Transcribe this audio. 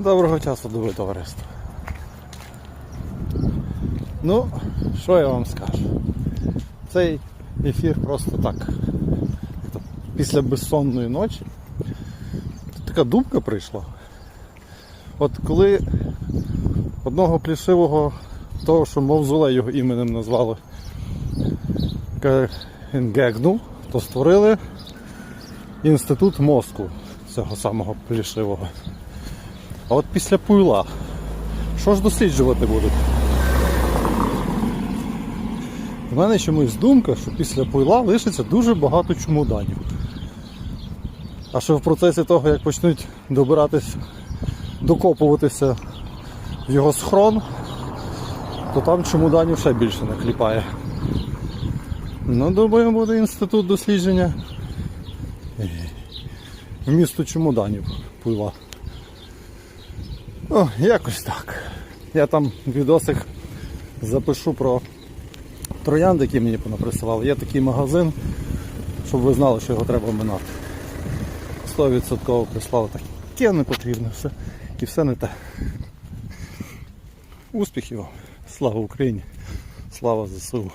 Доброго часу доби товариство. Ну, що я вам скажу? Цей ефір просто так. Після безсонної ночі. Така думка прийшла. От коли одного плішивого, того, що мавзолей його іменем назвали, гегнув, то створили інститут мозку цього самого плішивого. А от після пуйла, що ж досліджувати будуть? У мене чомусь думка, що після пуйла лишиться дуже багато чумоданів. А що в процесі того, як почнуть добиратись, докопуватися в його схрон, то там чумоданів ще більше накліпає. Ну, думаю, буде інститут дослідження вмісту чемоданів пуйла. О, якось так. Я там відосик запишу про троянди, які мені понаприсували. Є такий магазин, щоб ви знали, що його треба минати. 100% прислали таке не потрібно все. І все не те. Успіхів вам. Слава Україні! Слава ЗСУ!